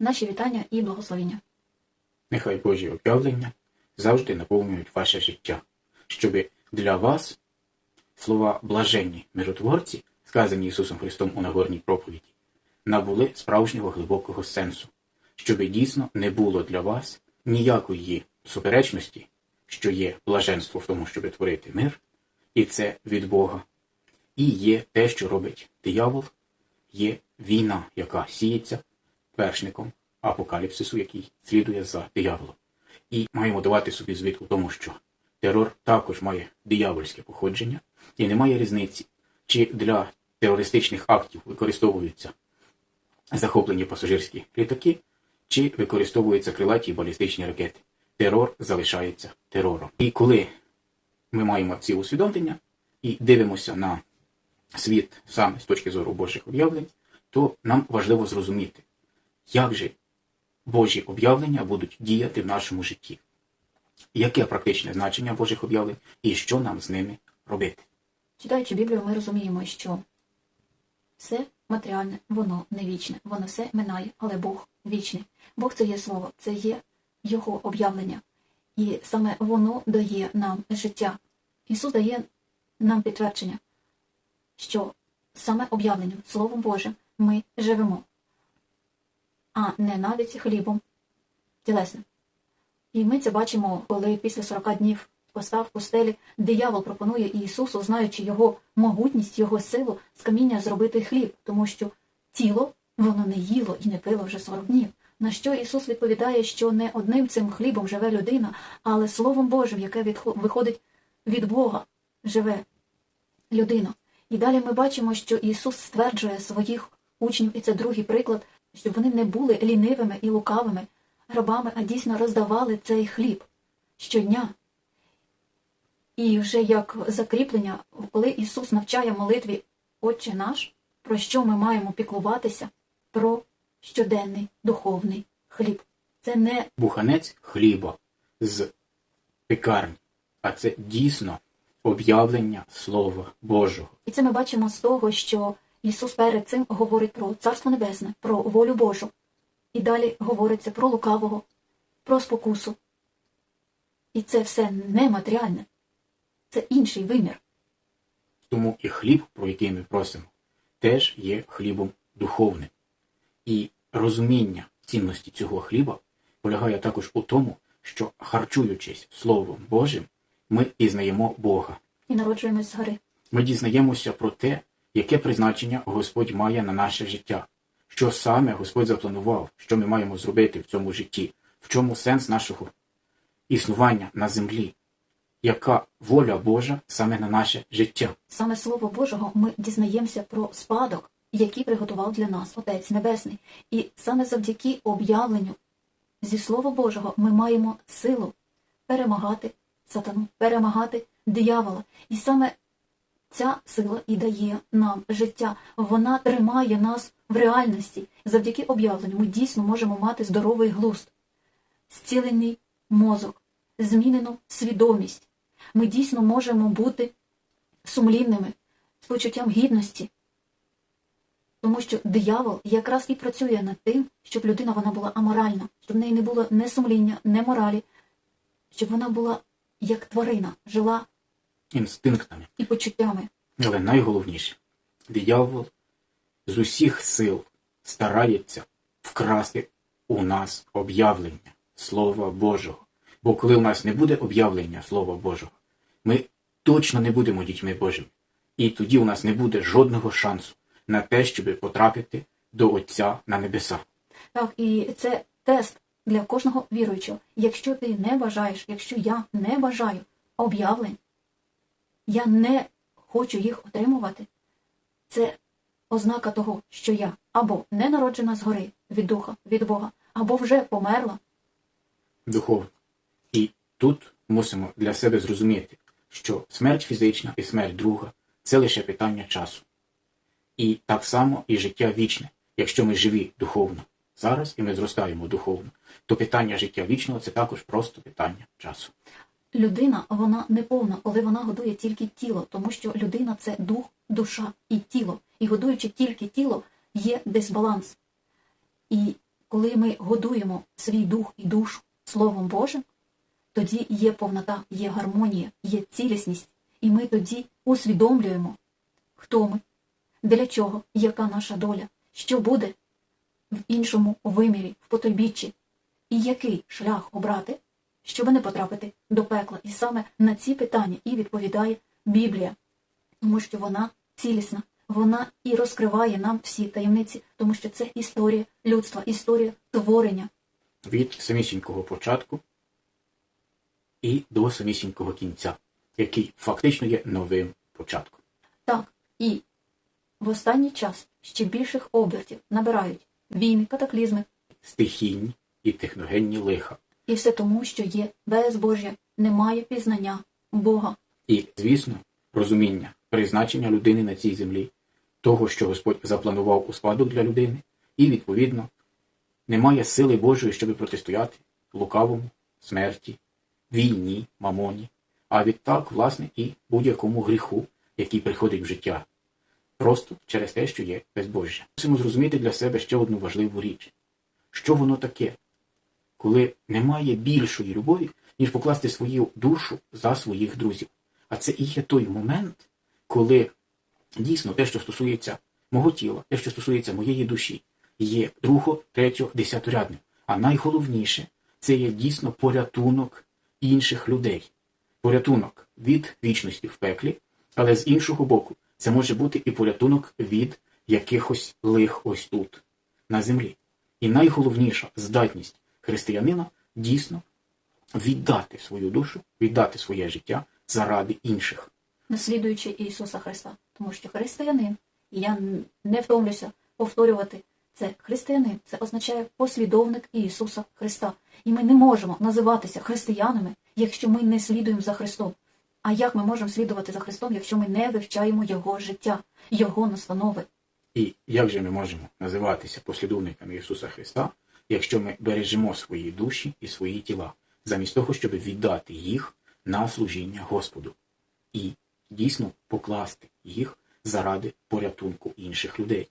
Наші вітання і благословення. Нехай Божі об'явлення завжди наповнюють ваше життя, щоб для вас слова блаженні миротворці, сказані Ісусом Христом у Нагорній проповіді, набули справжнього глибокого сенсу, щоб дійсно не було для вас ніякої суперечності, що є блаженство в тому, щоб творити мир, і це від Бога, і є те, що робить диявол, є війна, яка сіється вершником апокаліпсису, який слідує за дияволом. І маємо давати собі звідку тому, що терор також має диявольське походження, і немає різниці, чи для терористичних актів використовуються захоплені пасажирські літаки, чи використовуються крилаті балістичні ракети. Терор залишається терором. І коли ми маємо ці усвідомлення і дивимося на світ саме з точки зору Божих об'явлень, то нам важливо зрозуміти, як же Божі об'явлення будуть діяти в нашому житті, яке практичне значення Божих об'явлень і що нам з ними робити. Читаючи Біблію, ми розуміємо, що все матеріальне, воно не вічне, воно все минає, але Бог вічний. Бог це є слово, це є Його об'явлення. І саме воно дає нам життя. Ісус дає нам підтвердження, що саме об'явленням, Словом Божим, ми живемо, а не навіть хлібом тілесним. І ми це бачимо, коли після 40 днів постав в пустелі, диявол пропонує Ісусу, знаючи його могутність, його силу, з каміння зробити хліб, тому що тіло воно не їло і не пило вже 40 днів. На що Ісус відповідає, що не одним цим хлібом живе людина, але Словом Божим, яке виходить від Бога, живе людина. І далі ми бачимо, що Ісус стверджує своїх учнів, і це другий приклад, щоб вони не були лінивими і лукавими рабами, а дійсно роздавали цей хліб щодня. І вже як закріплення, коли Ісус навчає молитві Отче наш, про що ми маємо піклуватися? Про щоденний духовний хліб. Це не Буханець хліба з пекарні, а це дійсно об'явлення Слова Божого. І це ми бачимо з того, що Ісус перед цим говорить про Царство Небесне, про волю Божу. І далі говориться про лукавого, про спокусу. І це все нематеріальне. Це інший вимір. Тому і хліб, про який ми просимо, теж є хлібом духовним. І розуміння цінності цього хліба полягає також у тому, що, харчуючись Словом Божим, ми пізнаємо Бога. І народжуємось згори. Ми дізнаємося про те, яке призначення Господь має на наше життя, що саме Господь запланував, що ми маємо зробити в цьому житті, в чому сенс нашого існування на землі, яка воля Божа саме на наше життя. Саме Слово Божого ми дізнаємося про спадок, який приготував для нас Отець Небесний. І саме завдяки об'явленню зі Слова Божого ми маємо силу перемагати сатану, перемагати диявола. І саме ця сила і дає нам життя. Вона тримає нас в реальності. Завдяки об'явленню ми дійсно можемо мати здоровий глузд, зцілений мозок, змінену свідомість. Ми дійсно можемо бути сумлінними, з почуттям гідності. Тому що диявол якраз і працює над тим, щоб людина вона була аморальна, щоб в неї не було не сумління, не моралі, щоб вона була як тварина, жила інстинктами. і почуттями. Але найголовніше, диявол з усіх сил старається вкрасти у нас об'явлення Слова Божого. Бо коли у нас не буде об'явлення Слова Божого, ми точно не будемо дітьми Божими. І тоді у нас не буде жодного шансу на те, щоб потрапити до Отця на небеса. Так, і це тест для кожного віруючого. Якщо ти не бажаєш, якщо я не бажаю об'явлень, я не хочу їх отримувати, це ознака того, що я або не народжена згори від духа, від Бога, або вже померла. духовно. І тут мусимо для себе зрозуміти, що смерть фізична і смерть друга це лише питання часу. І так само і життя вічне. Якщо ми живі духовно зараз і ми зростаємо духовно, то питання життя вічного це також просто питання часу. Людина, вона не повна, коли вона годує тільки тіло, тому що людина це дух, душа і тіло. І годуючи тільки тіло, є дисбаланс. І коли ми годуємо свій дух і душу Словом Божим, тоді є повнота, є гармонія, є цілісність, і ми тоді усвідомлюємо, хто ми, для чого, яка наша доля, що буде в іншому вимірі, в потойбіччі, і який шлях обрати, щоб не потрапити до пекла. І саме на ці питання і відповідає Біблія, тому що вона цілісна, вона і розкриває нам всі таємниці, тому що це історія людства, історія творення. від самісінького початку і до самісінького кінця, який фактично є новим початком. Так, і в останній час ще більших обертів набирають війни, катаклізми, Стихійні і техногенні лиха. І все тому, що є безбожжя, немає пізнання Бога. І, звісно, розуміння призначення людини на цій землі, того, що Господь запланував у спадок для людини, і, відповідно, немає сили Божої, щоб протистояти лукавому, смерті, війні, мамоні, а відтак, власне, і будь-якому гріху, який приходить в життя, просто через те, що є безбожжя. Мусимо зрозуміти для себе ще одну важливу річ. Що воно таке, коли немає більшої любові, ніж покласти свою душу за своїх друзів. А це і є той момент, коли дійсно те, що стосується мого тіла, те, що стосується моєї душі, є друго, третьо, десяторядним. А найголовніше це є дійсно порятунок інших людей. Порятунок від вічності в пеклі, але з іншого боку, це може бути і порятунок від якихось лих ось тут, на землі. І найголовніша здатність християнина дійсно віддати свою душу, віддати своє життя заради інших. наслідуючи Ісуса Христа. Тому що християнин, і я не втомлюся повторювати це християнин, це означає послідовник Ісуса Христа. І ми не можемо називатися християнами, якщо ми не слідуємо за Христом. А як ми можемо слідувати за Христом, якщо ми не вивчаємо Його життя, Його настанови? І як же ми можемо називатися послідовниками Ісуса Христа, якщо ми бережемо свої душі і свої тіла, замість того, щоб віддати їх на служіння Господу і дійсно покласти їх заради порятунку інших людей.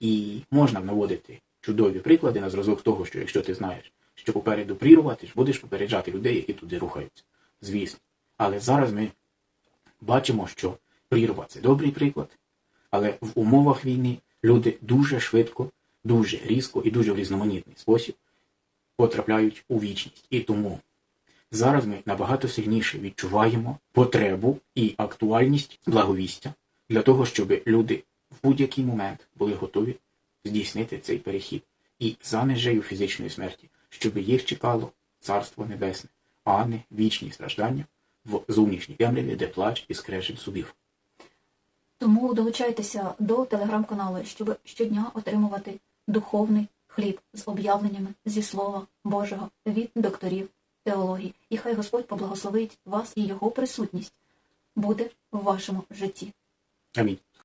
І можна наводити чудові приклади на зразок того, що якщо ти знаєш, що попереду прірвати, будеш попереджати людей, які туди рухаються. Звісно. Але зараз ми бачимо, що прірва це добрий приклад, але в умовах війни люди дуже швидко, дуже різко і дуже в різноманітний спосіб потрапляють у вічність. І тому зараз ми набагато сильніше відчуваємо потребу і актуальність благовістя для того, щоб люди в будь-який момент були готові здійснити цей перехід і за межею фізичної смерті, щоб їх чекало Царство Небесне, а не вічні страждання в зовнішній темряві, де плач і скрежет судів. Тому долучайтеся до телеграм-каналу, щоб щодня отримувати духовний хліб з об'явленнями зі Слова Божого від докторів теології. І хай Господь поблагословить вас і його присутність буде в вашому житті. Амінь.